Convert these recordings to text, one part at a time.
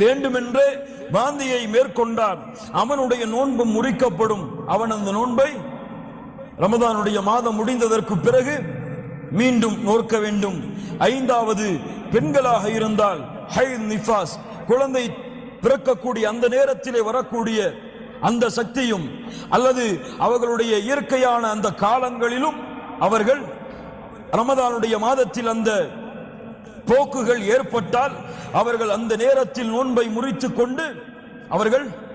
வேண்டுமென்றே வாந்தியை மேற்கொண்டான். அவனுடைய நோன்பு முறிக்கப்படும். அவன் அந்த நோன்பை ரமதானுடைய மாதம் முடிந்ததற்கு பிறகு மீண்டும் நோக்க வேண்டும். ஐந்தாவது பெண்களாக இருந்தால் ஹைத் நிஃபாஸ் குழந்தை பிறக்கக்கூடிய அந்த நேரத்திலே வரக்கூடிய அந்த சக்தியும் அல்லது அவர்களுடைய இயற்கையான அந்த காலங்களிலும் அவர்கள் ரமதானுடைய மாதத்தில் அந்த போக்குகள் ஏற்பட்டால் அவர்கள் அந்த நேரத்தில் நோன்பை முறித்துக் கொண்டு அவர்கள்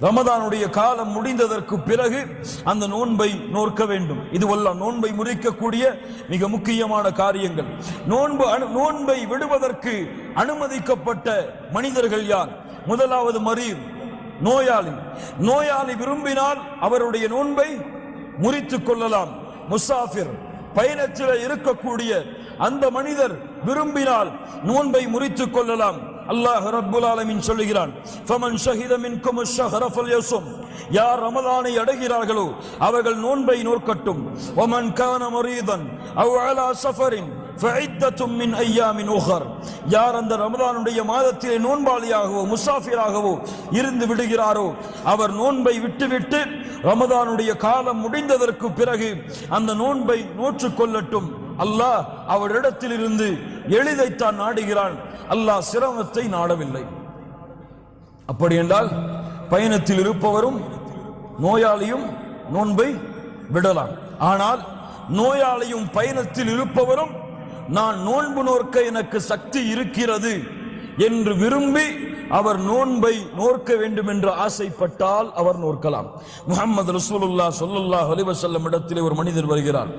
ரமதானுடைய காலம் முடிந்ததற்கு பிறகு அந்த நோன்பை நோக்க வேண்டும். இதுவெல்லாம் நோன்பை முறிக்கக்கூடிய மிக முக்கியமான காரியங்கள். நோன்பு அனு- நோன்பை விடுவதற்கு அனுமதிக்கப்பட்ட மனிதர்கள் யார்? முதலாவது மரீர் நோயாளி. நோயாளி விரும்பினால் அவருடைய நோன்பை முறித்துக் கொள்ளலாம். முசாஃபிர் பயணத்தில் இருக்கக்கூடிய அந்த மனிதர் விரும்பினால் நோன்பை முறித்துக் கொள்ளலாம். அல்லாஹ் ரப்புல் ஆலமின் சொல்லுகிறான் ஃபமன் ஷஹித மின்கும் அஷ்-ஷஹர யார் ரமலானை அடைகிறார்களோ அவர்கள் நோன்பை நோக்கட்டும் வமன் கான மரீதன் அவ் அலா சஃபரின் ஃபஇத்தத்தும் மின் ஐயாமின் உஹர். யார் அந்த ரமலானுடைய மாதத்திலே நோன்பாளியாகவோ முசாஃபிராகவோ இருந்து விடுகிறாரோ அவர் நோன்பை விட்டுவிட்டு ரமதானுடைய காலம் முடிந்ததற்கு பிறகு அந்த நோன்பை நோற்றுக் கொள்ளட்டும். அல்லாஹ் அவரிடத்திலிருந்து எளிதைத்தான் நாடுகிறான். அல்லாஹ் சிரமத்தை நாடவில்லை. அப்படி என்றால் பயணத்தில் இருப்பவரும் நோயாளியும் நோன்பை விடலாம். ஆனால் நோயாளியும் பயணத்தில் இருப்பவரும் நான் நோன்பு நோக்க எனக்கு சக்தி இருக்கிறது என்று விரும்பி அவர் நோன்பை நோர்க்க வேண்டும் என்று ஆசைப்பட்டால் அவர் நோர்க்கலாம் முகமது ரசூலுல்லா சொல்லுல்லாஹ் அலைஹி இடத்திலே ஒரு மனிதர் வருகிறார்.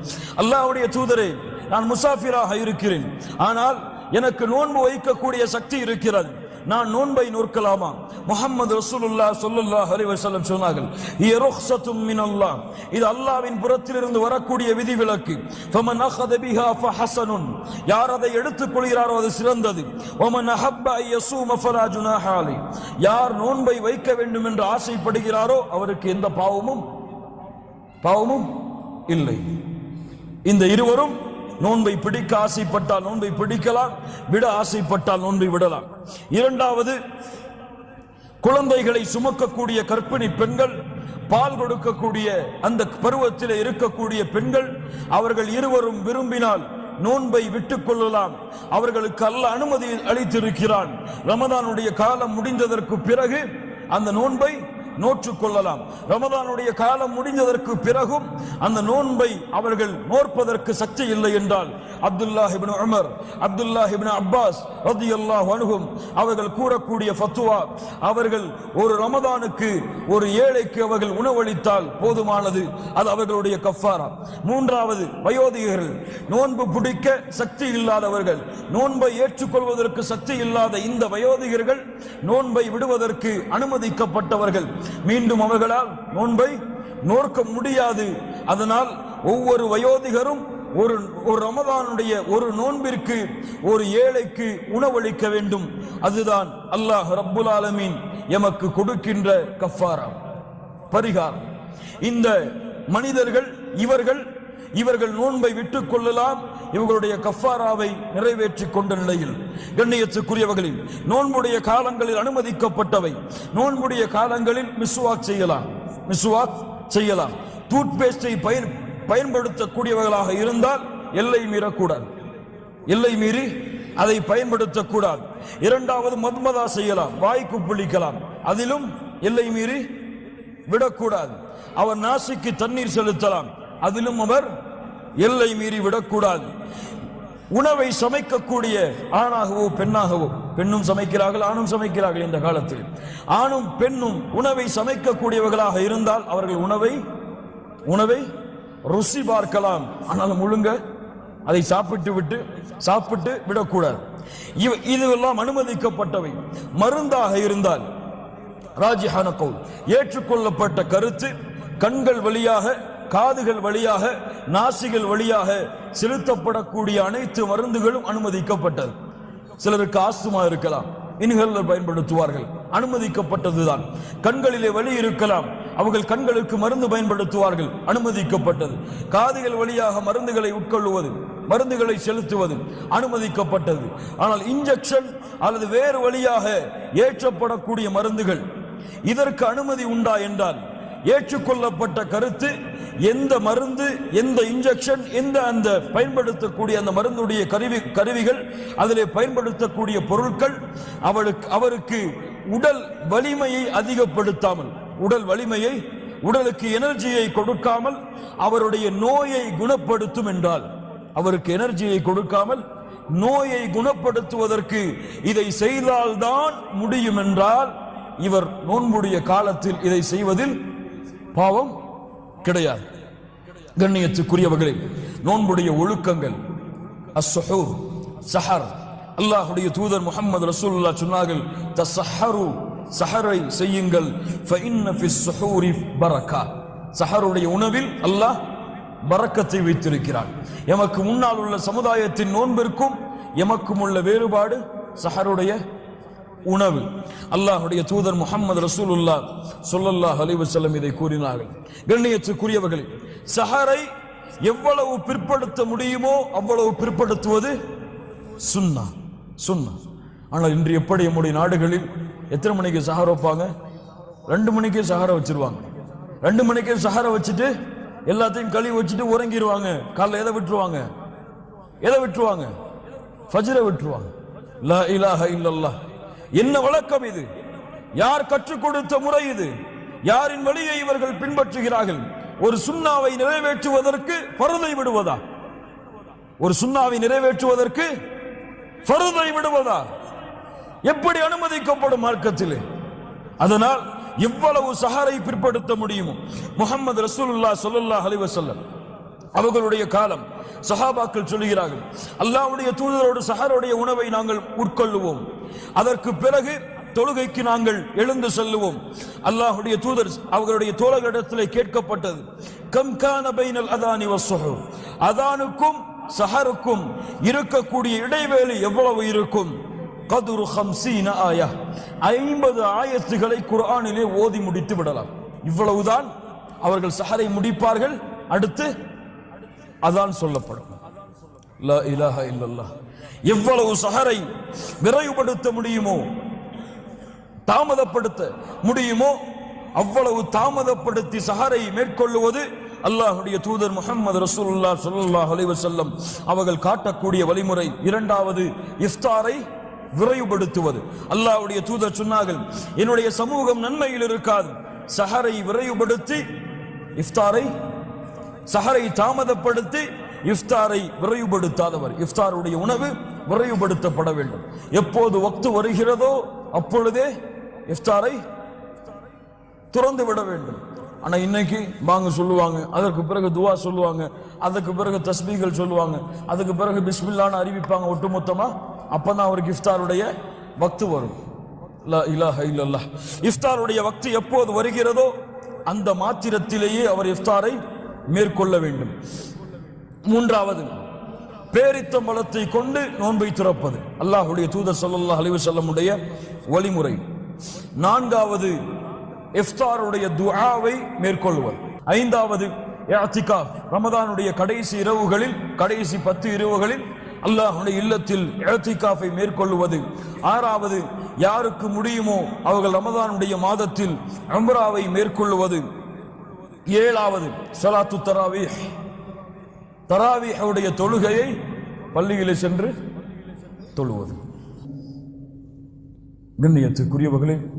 அல்லாஹ்வுடைய தூதரே நான் முசாஃபிராக இருக்கிறேன். ஆனால் எனக்கு நோன்பு வைக்கக்கூடிய சக்தி இருக்கிறது. நான் நோன்பை நோக்கலாமா முஹம்மது ரசூலுல்லா சொல்லுல்லா ஹரிவசல்லம் வஸல்லம் சொன்னார்கள் "ஹிய ருக்ஸத்தும் இது அல்லாஹ்வின் புறத்திலிருந்து வரக்கூடிய விதிவிலக்கு. ஃபமன் பிஹா யார் அதை எடுத்துக் கொள்கிறாரோ அது சிறந்தது. வமன் அஹப்ப அன் ஃபலா யார் நோன்பை வைக்க வேண்டும் என்று ஆசைப்படுகிறாரோ அவருக்கு எந்த பாவமும் பாவமும் இல்லை. இந்த இருவரும் நோன்பை பிடிக்க ஆசைப்பட்டால் நோன்பை பிடிக்கலாம் விட ஆசைப்பட்டால் நோன்பை விடலாம். இரண்டாவது குழந்தைகளை சுமக்கக்கூடிய கற்பிணி பெண்கள் பால் கொடுக்கக்கூடிய அந்த பருவத்தில் இருக்கக்கூடிய பெண்கள் அவர்கள் இருவரும் விரும்பினால் நோன்பை விட்டுக் கொள்ளலாம். அவர்களுக்கு அல்ல அனுமதி அளித்திருக்கிறான். ரமதானுடைய காலம் முடிந்ததற்கு பிறகு அந்த நோன்பை நோற்றுக் கொள்ளலாம். ரமதானுடைய காலம் முடிந்ததற்கு பிறகும் அந்த நோன்பை அவர்கள் நோற்பதற்கு சக்தி இல்லை என்றால் Abdullah ibn Umar Abdullah ibn Abbas ரதி அல்லாஹ் அணுகும் அவர்கள் கூறக்கூடிய ஃபத்துவா அவர்கள் ஒரு ரமதானுக்கு ஒரு ஏழைக்கு அவர்கள் உணவளித்தால் போதுமானது. அது அவர்களுடைய கஃபாரா. மூன்றாவது வயோதிகர்கள். நோன்பு பிடிக்க சக்தி இல்லாதவர்கள். நோன்பை ஏற்றுக்கொள்வதற்கு சக்தி இல்லாத இந்த வயோதிகர்கள் நோன்பை விடுவதற்கு அனுமதிக்கப்பட்டவர்கள். மீண்டும் அவர்களால் நோன்பை நோக்க முடியாது. அதனால் ஒவ்வொரு வயோதிகரும் ஒரு ஒரு ரமதானுடைய ஒரு நோன்பிற்கு ஒரு ஏழைக்கு உணவளிக்க வேண்டும். அதுதான் அல்லாஹ் ரப்புல் ஆலமீன் எமக்கு கொடுக்கின்ற கஃபாரா. பரிகாரம். இந்த மனிதர்கள் இவர்கள் இவர்கள் நோன்பை விட்டுக் கொள்ளலாம். இவர்களுடைய கஃபாராவை நிறைவேற்றிக் கொண்ட நிலையில் கண்ணியத்துக்குரியவர்களில் நோன்புடைய காலங்களில் அனுமதிக்கப்பட்டவை. நோன்புடைய காலங்களில் மிஸ்வாக் செய்யலாம். மிஸ்வாக் செய்யலாம். டூத் பேஸ்டை பயன் பயன்படுத்தக்கூடியவர்களாக இருந்தால் எல்லை மீறக்கூடாது. எல்லை மீறி அதை பயன்படுத்தக்கூடாது. இரண்டாவது மத்மதா செய்யலாம். வாய்க்கு புளிக்கலாம். அதிலும் எல்லை மீறி விடக்கூடாது. அவர் நாசிக்கு தண்ணீர் செலுத்தலாம். அதிலும் அவர் எல்லை மீறி விடக்கூடாது. உணவை சமைக்கக்கூடிய ஆணாகவோ பெண்ணாகவோ பெண்ணும் சமைக்கிறார்கள் ஆணும் சமைக்கிறார்கள் இந்த காலத்தில். ஆணும் பெண்ணும் உணவை சமைக்கக்கூடியவர்களாக இருந்தால் அவர்கள் உணவை உணவை ருசி பார்க்கலாம். ஆனால் முழுங்க அதை சாப்பிட்டு விட்டு சாப்பிட்டு விடக்கூடாது. இதுவெல்லாம் அனுமதிக்கப்பட்டவை. மருந்தாக இருந்தால் ராஜிஹான கவுல். ஏற்றுக்கொள்ளப்பட்ட கருத்து கண்கள் வழியாக காதுகள் வழியாக நாசிகள் வழியாக செலுத்தப்படக்கூடிய அனைத்து மருந்துகளும் அனுமதிக்கப்பட்டது. சிலருக்கு ஆஸ்துமா இருக்கலாம் இன்ஹேலர் பயன்படுத்துவார்கள் அனுமதிக்கப்பட்டதுதான். கண்களிலே வழி இருக்கலாம் அவர்கள் கண்களுக்கு மருந்து பயன்படுத்துவார்கள் அனுமதிக்கப்பட்டது. காதுகள் வழியாக மருந்துகளை உட்கொள்ளுவது மருந்துகளை செலுத்துவது அனுமதிக்கப்பட்டது. ஆனால் இன்ஜெக்ஷன் அல்லது வேறு வழியாக ஏற்றப்படக்கூடிய மருந்துகள் இதற்கு அனுமதி உண்டா என்றால் ஏற்றுக்கொள்ளப்பட்ட கருத்து எந்த மருந்து எந்த இன்ஜெக்ஷன் எந்த அந்த பயன்படுத்தக்கூடிய அந்த மருந்துடைய கருவி கருவிகள் அதிலே பயன்படுத்தக்கூடிய பொருட்கள் அவளுக்கு அவருக்கு உடல் வலிமையை அதிகப்படுத்தாமல் உடல் வலிமையை உடலுக்கு எனர்ஜியை கொடுக்காமல் அவருடைய நோயை குணப்படுத்தும் என்றால் அவருக்கு எனர்ஜியை கொடுக்காமல் நோயை குணப்படுத்துவதற்கு இதை செய்தால்தான் முடியும் என்றால் இவர் நோன்புடைய காலத்தில் இதை செய்வதில் பாவம் கிடையாது. கண்ணியத்துக்குரியவர்களே நோன்புடைய ஒழுக்கங்கள் அஸ்ஸஹூர் சஹர். அல்லாஹுடைய தூதர் முகமது ரசூல்லா சொன்னார்கள் சஹரு சஹரை செய்யுங்கள். பரக்கா. சஹருடைய உணவில் அல்லாஹ் பரக்கத்தை வைத்திருக்கிறார் எமக்கு முன்னால் உள்ள சமுதாயத்தின் நோன்பிற்கும் எமக்கும் உள்ள வேறுபாடு சஹருடைய உணவு. அல்லாஹுடைய தூதர் முகமது ரசூலுல்லா சொல்லல்லாஹ் அலிவசல்லம் இதை கூறினார்கள். கண்ணியத்துக்குரியவர்களே சஹரை எவ்வளவு பிற்படுத்த முடியுமோ அவ்வளவு பிற்படுத்துவது சுன்னா சுண்ணா ஆனால் இன்று எப்படி நம்முடைய நாடுகளில் எத்தனை மணிக்கு சஹார வைப்பாங்க? ரெண்டு மணிக்கு சஹார வச்சிருவாங்க. ரெண்டு மணிக்கு சஹார வச்சுட்டு எல்லாத்தையும் கழுவி வச்சுட்டு உறங்கிடுவாங்க காலைல எதை விட்டுருவாங்க? எதை விட்டுருவாங்க? ஃபஜ்ரை விட்டுருவாங்க. லா இலாஹ இல்லல்லாஹ். என்ன வழக்கம் இது? யார் கற்றுக் கொடுத்த முறை இது? யாரின் வழியை இவர்கள் பின்பற்றுகிறார்கள்? ஒரு சுண்ணாவை நிறைவேற்றுவதற்கு பருதை விடுவதா? ஒரு சுண்ணாவை நிறைவேற்றுவதற்கு பருதை விடுவதா? எப்படி அனுமதிக்கப்படும் மார்க்கத்திலே? அதனால் எவ்வளவு சஹாரை பிற்படுத்த முடியுமோ? முகமது ரசூலுல்லா சொல்லுல்லா அலிவசல்லம் அவர்களுடைய காலம். சஹாபாக்கள் சொல்லுகிறார்கள் அல்லாஹ்வுடைய தூதரோடு சஹருடைய உணவை நாங்கள் உட்கொள்ளுவோம். அதற்கு பிறகு தொழுகைக்கு நாங்கள் எழுந்து செல்லுவோம். அல்லாஹுடைய தூதர் அவர்களுடைய தோழர்களிடத்திலே கேட்கப்பட்டது கம்கான பைனல் அதானி வஸ்ஸுஹூர் அதானுக்கும் சஹருக்கும் இருக்கக்கூடிய இடைவேளை எவ்வளவு இருக்கும்? கதுரு ஹம்சீன ஆயா. ஐம்பது ஆயத்துகளை குர்ஆனிலே ஓதி முடித்து விடலாம். இவ்வளவுதான் அவர்கள் சஹரை முடிப்பார்கள். அடுத்து அதான் சொல்லப்படும். லா எவ்வளவு சஹரை விரைவுபடுத்த முடியுமோ தாமதப்படுத்த முடியுமோ அவ்வளவு தாமதப்படுத்தி சஹரை மேற்கொள்ளுவது அல்லாஹ்வுடைய தூதர் முகமது ரசூல்லா ஸல்லல்லாஹு அலைவர் செல்லம் அவர்கள் காட்டக்கூடிய வழிமுறை. இரண்டாவது இஃப்தாரை விரைவுபடுத்துவது. அல்லாஹுடைய தூதர் சொன்னார்கள் என்னுடைய சமூகம் நன்மையில் இருக்காது. சஹரை விரைவுபடுத்தி இஃப்தாரை சஹரை தாமதப்படுத்தி இஃப்தாரை விரைவுபடுத்தாதவர். இஃப்தாருடைய உணவு விரைவுபடுத்தப்பட வேண்டும். எப்போது வக்து வருகிறதோ அப்பொழுதே இஃப்தாரை துறந்து விட வேண்டும். ஆனா இன்னைக்கு வாங்க சொல்லுவாங்க அதற்கு பிறகு துவா சொல்லுவாங்க அதுக்கு பிறகு தஸ்மீகள் சொல்லுவாங்க அதுக்கு பிறகு பிஸ்மில்லான்னு அறிவிப்பாங்க ஒட்டுமொத்தமாக அப்போ தான் அவருக்கு இஃப்தாருடைய வக்து வரும். லா இல்லல்லாஹ். இஃப்தாருடைய வக்து எப்போது வருகிறதோ அந்த மாத்திரத்திலேயே அவர் இஃப்தாரை மேற்கொள்ள வேண்டும். மூன்றாவது பேரித்த பலத்தை கொண்டு நோன்பை திறப்பது. அல்லாஹுடைய தூதர் சல்லா அலிவு செல்லமுடைய வழிமுறை. நான்காவது இஃப்தாருடைய துஆவை மேற்கொள்வது ஐந்தாவது இஅ்திகாஃப் ரமதானுடைய கடைசி இரவுகளில் கடைசி பத்து இரவுகளில் அல்லாஹுடைய இல்லத்தில் இஅ்திகாஃபை மேற்கொள்வது ஆறாவது யாருக்கு முடியுமோ அவர்கள் ரமதானுடைய மாதத்தில் அம்ராவை மேற்கொள்வது ஏழாவது சலாத்து தராவீஹ். தராவீஹுடைய தொழுகையை பள்ளியிலே சென்று தொழுவது. கண்ணியத்துக்குரியவர்களே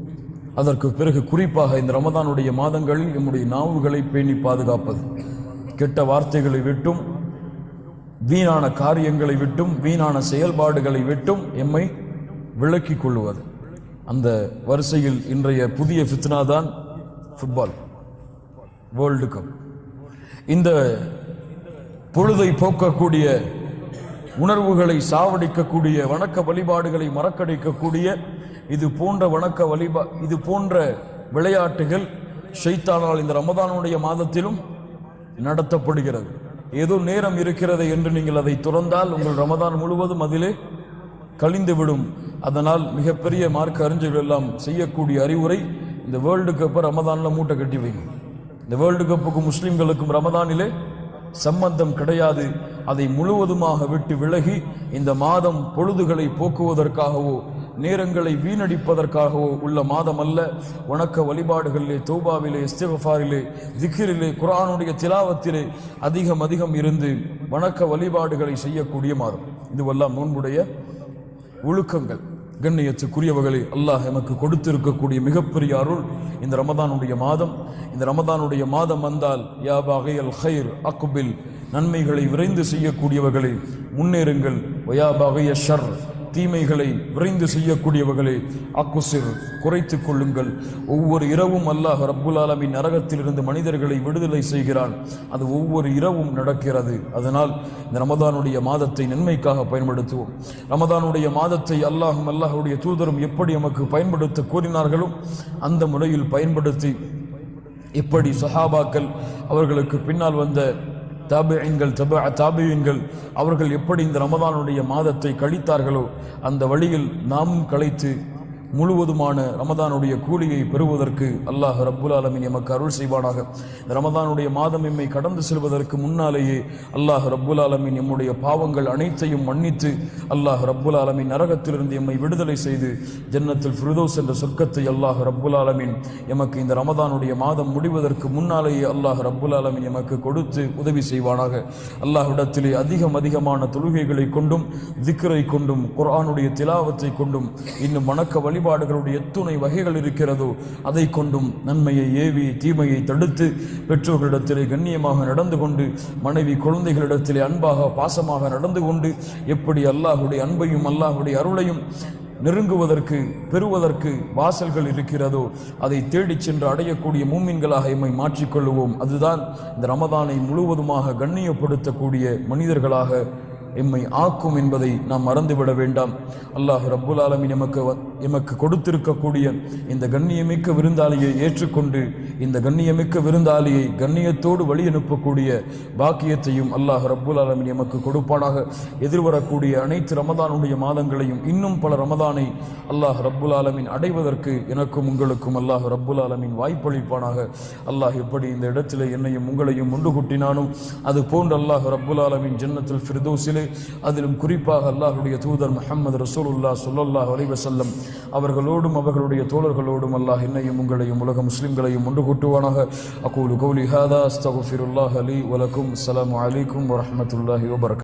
அதற்கு பிறகு குறிப்பாக இந்த ரமதானுடைய மாதங்களில் நம்முடைய நாவுகளை பேணி பாதுகாப்பது. கெட்ட வார்த்தைகளை விட்டும் வீணான காரியங்களை விட்டும் வீணான செயல்பாடுகளை விட்டும் எம்மை விளக்கிக் கொள்வது அந்த வரிசையில் இன்றைய புதிய ஃபித்னா தான் ஃபுட்பால். World cup. இந்த பொழுதை போக்கக்கூடிய உணர்வுகளை சாவடிக்கக்கூடிய வணக்க வழிபாடுகளை மறக்கடிக்கக்கூடிய இது போன்ற வணக்க வழிபா இது போன்ற விளையாட்டுகள் ஷைத்தானால் இந்த ரமதானுடைய மாதத்திலும் நடத்தப்படுகிறது. ஏதோ நேரம் இருக்கிறது என்று நீங்கள் அதை துறந்தால் உங்கள் ரமதான் முழுவதும் அதிலே கழிந்துவிடும். அதனால் மிகப்பெரிய மார்க்க அறிஞர்கள் எல்லாம் செய்யக்கூடிய அறிவுரை இந்த வேர்ல்டு கப்பை ரமதானில் மூட்டை கட்டி வைங்க. இந்த வேர்ல்டு கப்புக்கும் முஸ்லிம்களுக்கும் ரமதானிலே சம்பந்தம் கிடையாது. அதை முழுவதுமாக விட்டு விலகி இந்த மாதம் பொழுதுகளை போக்குவதற்காகவோ நேரங்களை வீணடிப்பதற்காகவோ உள்ள மாதம் அல்ல வணக்க வழிபாடுகளிலே தௌபாவிலே இஸ்திகஃபாரிலே திக்கிரிலே குரானுடைய திலாவத்திலே அதிகம் அதிகம் இருந்து வணக்க வழிபாடுகளை செய்யக்கூடிய மாதம். இதுவெல்லாம் நோன்புடைய ஒழுக்கங்கள். கண்ணியத்துக்குரியவர்களை அல்லாஹ் எமக்கு கொடுத்திருக்கக்கூடிய மிகப்பெரிய அருள் இந்த ரமதானுடைய மாதம். இந்த ரமதானுடைய மாதம் வந்தால் யா பகையல் ஹைர் அக்குபில் நன்மைகளை விரைந்து செய்யக்கூடியவர்களை முன்னேறுங்கள். வயா பகைய ஷர். தீமைகளை விரைந்து செய்யக்கூடியவர்களே அக்குசிர் குறைத்து கொள்ளுங்கள். ஒவ்வொரு இரவும் அல்லாஹ் ரப்புல் ஆலமின் நரகத்திலிருந்து மனிதர்களை விடுதலை செய்கிறான். அது ஒவ்வொரு இரவும் நடக்கிறது. அதனால் இந்த ரமதானுடைய மாதத்தை நன்மைக்காக பயன்படுத்துவோம். ரமதானுடைய மாதத்தை அல்லாஹும் அல்லாஹுடைய தூதரும் எப்படி நமக்கு பயன்படுத்த கூறினார்களோ அந்த முறையில் பயன்படுத்தி எப்படி சஹாபாக்கள் அவர்களுக்கு பின்னால் வந்த தாபியன்கள் தப தாபியன்கள் அவர்கள் எப்படி இந்த ரமதானுடைய மாதத்தை கழித்தார்களோ அந்த வழியில் நாமும் கழித்து முழுவதுமான ரமதானுடைய கூலியை பெறுவதற்கு அல்லாஹ் ரப்புல் ஆலமின் எமக்கு அருள் செய்வானாக. ரமதானுடைய மாதம் எம்மை கடந்து செல்வதற்கு முன்னாலேயே அல்லாஹ் ரப்புல் ஆலமின் எம்முடைய பாவங்கள் அனைத்தையும் மன்னித்து அல்லாஹ் ரப்புல் ஆலமின் நரகத்திலிருந்து எம்மை விடுதலை செய்து ஜன்னத்தில் ஃபிருதோஸ் என்ற சொர்க்கத்தை அல்லாஹ் ரப்புல் ஆலமின் எமக்கு இந்த ரமதானுடைய மாதம் முடிவதற்கு முன்னாலேயே அல்லாஹ் ரப்புல் ஆலமின் எமக்கு கொடுத்து உதவி செய்வானாக. அல்லாஹ்விடத்திலே அதிகம் அதிகமான தொழுகைகளை கொண்டும் திக்ரை கொண்டும் குரானுடைய திலாவத்தை கொண்டும் இன்னும் வணக்க வழிபாடுகளுடைய எத்துணை வகைகள் இருக்கிறதோ அதை கொண்டும் நன்மையை ஏவி தீமையை தடுத்து பெற்றோர்களிடத்திலே கண்ணியமாக நடந்து கொண்டு மனைவி குழந்தைகளிடத்திலே அன்பாக பாசமாக நடந்து கொண்டு எப்படி அல்லாஹுடைய அன்பையும் அல்லாஹுடைய அருளையும் நெருங்குவதற்கு பெறுவதற்கு வாசல்கள் இருக்கிறதோ அதை தேடிச் சென்று அடையக்கூடிய மூமின்களாக எம்மை மாற்றிக்கொள்வோம் அதுதான் இந்த ரமதானை முழுவதுமாக கண்ணியப்படுத்தக்கூடிய மனிதர்களாக எம்மை ஆக்கும் என்பதை நாம் மறந்துவிட வேண்டாம். அல்லாஹ் ரப்புல் ஆலமீன் எமக்கு எமக்கு கொடுத்திருக்கக்கூடிய இந்த கண்ணியமிக்க விருந்தாளியை ஏற்றுக்கொண்டு இந்த கண்ணியமிக்க விருந்தாளியை கண்ணியத்தோடு வழி அனுப்பக்கூடிய பாக்கியத்தையும் அல்லாஹ் ரப்புல் ஆலமீன் எமக்கு கொடுப்பானாக. எதிர்வரக்கூடிய அனைத்து ரமதானுடைய மாதங்களையும் இன்னும் பல ரமதானை அல்லாஹ் ரப்புல் ஆலமின் அடைவதற்கு எனக்கும் உங்களுக்கும் அல்லாஹ் ரப்புல் ஆலமின் வாய்ப்பளிப்பானாக. அல்லாஹ் எப்படி இந்த இடத்திலே என்னையும் உங்களையும் முண்டு கூட்டினானோ அது போன்று அல்லாஹ் ரப்புல் ஆலமின் ஜன்னத்தில் ஃபிர்தோசிலே அதிலும் குறிப்பாக அல்லாஹுடைய தூதர் முஹம்மது ரசூலுல்லாஹ் ஸல்லல்லாஹு அலைஹி வஸல்லம் அவர்களோடும் அவர்களுடைய தோழர்களோடும் அல்லாஹ் என்னையும் உங்களையும் உலக முஸ்லிம்களையும் ஒன்று கூட்டுவானாக. அக்கூலு கௌலி ஹாதா அஸ்தகுஃபிருல்லாஹ் அலி வலக்கும் அஸ்லாம் அலைக்கும் வரமத்துல்லாஹி வபர்க்